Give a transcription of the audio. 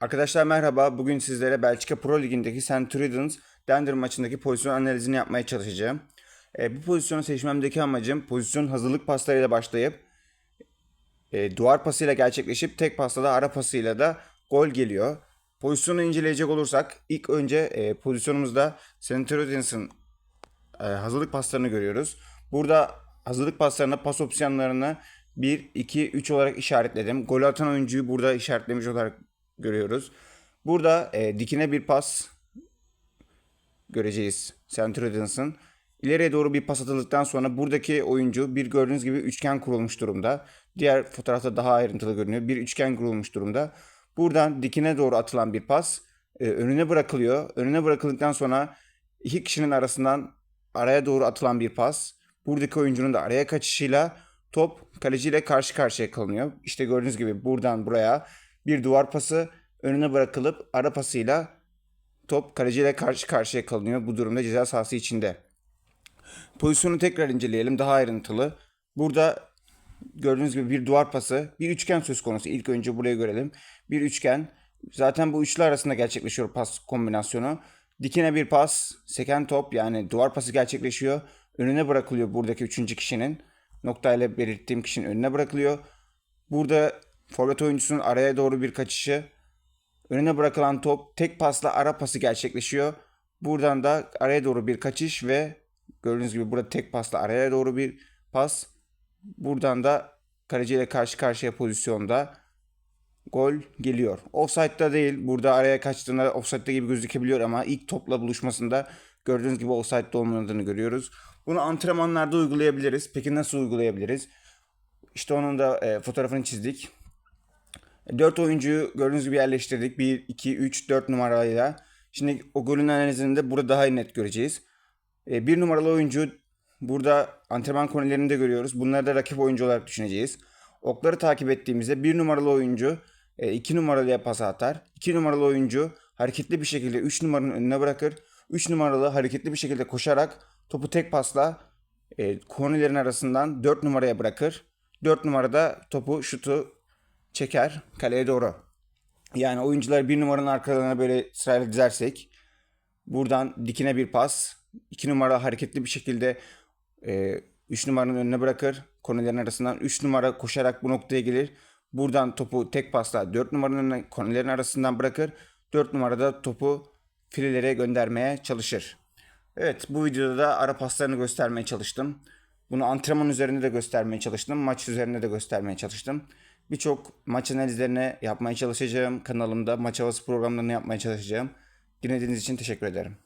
Arkadaşlar merhaba. Bugün sizlere Belçika Pro Ligi'ndeki St. Truidens Denver maçındaki pozisyon analizini yapmaya çalışacağım. E, bu pozisyonu seçmemdeki amacım pozisyon hazırlık paslarıyla başlayıp e, duvar pasıyla gerçekleşip tek pasla da ara pasıyla da gol geliyor. Pozisyonu inceleyecek olursak ilk önce e, pozisyonumuzda. Truidens'in e, hazırlık paslarını görüyoruz. Burada hazırlık paslarına pas opsiyonlarını 1, 2, 3 olarak işaretledim. Gol atan oyuncuyu burada işaretlemiş olarak görüyoruz. Burada e, dikine bir pas göreceğiz Centurions'ın. İleriye doğru bir pas atıldıktan sonra buradaki oyuncu bir gördüğünüz gibi üçgen kurulmuş durumda. Diğer fotoğrafta daha ayrıntılı görünüyor. Bir üçgen kurulmuş durumda. Buradan dikine doğru atılan bir pas e, önüne bırakılıyor. Önüne bırakıldıktan sonra iki kişinin arasından araya doğru atılan bir pas. Buradaki oyuncunun da araya kaçışıyla top kaleciyle karşı karşıya kalınıyor. İşte gördüğünüz gibi buradan buraya bir duvar pası önüne bırakılıp ara pasıyla top kaleciyle karşı karşıya kalınıyor. Bu durumda ceza sahası içinde. Pozisyonu tekrar inceleyelim daha ayrıntılı. Burada gördüğünüz gibi bir duvar pası, bir üçgen söz konusu. İlk önce burayı görelim. Bir üçgen. Zaten bu üçlü arasında gerçekleşiyor pas kombinasyonu. Dikine bir pas, seken top yani duvar pası gerçekleşiyor. Önüne bırakılıyor buradaki üçüncü kişinin. Noktayla belirttiğim kişinin önüne bırakılıyor. Burada forvet oyuncusunun araya doğru bir kaçışı. Önüne bırakılan top tek pasla ara pası gerçekleşiyor. Buradan da araya doğru bir kaçış ve gördüğünüz gibi burada tek pasla araya doğru bir pas. Buradan da kaleciyle karşı karşıya pozisyonda gol geliyor. Offside'da değil. Burada araya kaçtığında offside'da gibi gözükebiliyor ama ilk topla buluşmasında gördüğünüz gibi offside'da olmadığını görüyoruz. Bunu antrenmanlarda uygulayabiliriz. Peki nasıl uygulayabiliriz? İşte onun da e, fotoğrafını çizdik. 4 oyuncuyu gördüğünüz gibi yerleştirdik. 1, 2, 3, 4 numarayla. Şimdi o golün analizini de burada daha net göreceğiz. 1 numaralı oyuncu burada antrenman konularında görüyoruz. Bunları da rakip oyuncu olarak düşüneceğiz. Okları takip ettiğimizde 1 numaralı oyuncu 2 numaralıya pas atar. 2 numaralı oyuncu hareketli bir şekilde 3 numaranın önüne bırakır. 3 numaralı hareketli bir şekilde koşarak topu tek pasla e, kornelerin arasından 4 numaraya bırakır. 4 numarada topu şutu çeker kaleye doğru. Yani oyuncular bir numaranın arkalarına böyle sırayla dizersek buradan dikine bir pas. 2 numara hareketli bir şekilde 3 e, numaranın önüne bırakır. Kornelerin arasından 3 numara koşarak bu noktaya gelir. Buradan topu tek pasla 4 numaranın önüne kornelerin arasından bırakır. 4 numarada topu filelere göndermeye çalışır. Evet bu videoda da ara paslarını göstermeye çalıştım. Bunu antrenman üzerinde de göstermeye çalıştım. Maç üzerinde de göstermeye çalıştım. Birçok maç analizlerini yapmaya çalışacağım. Kanalımda maç havası programlarını yapmaya çalışacağım. Dinlediğiniz için teşekkür ederim.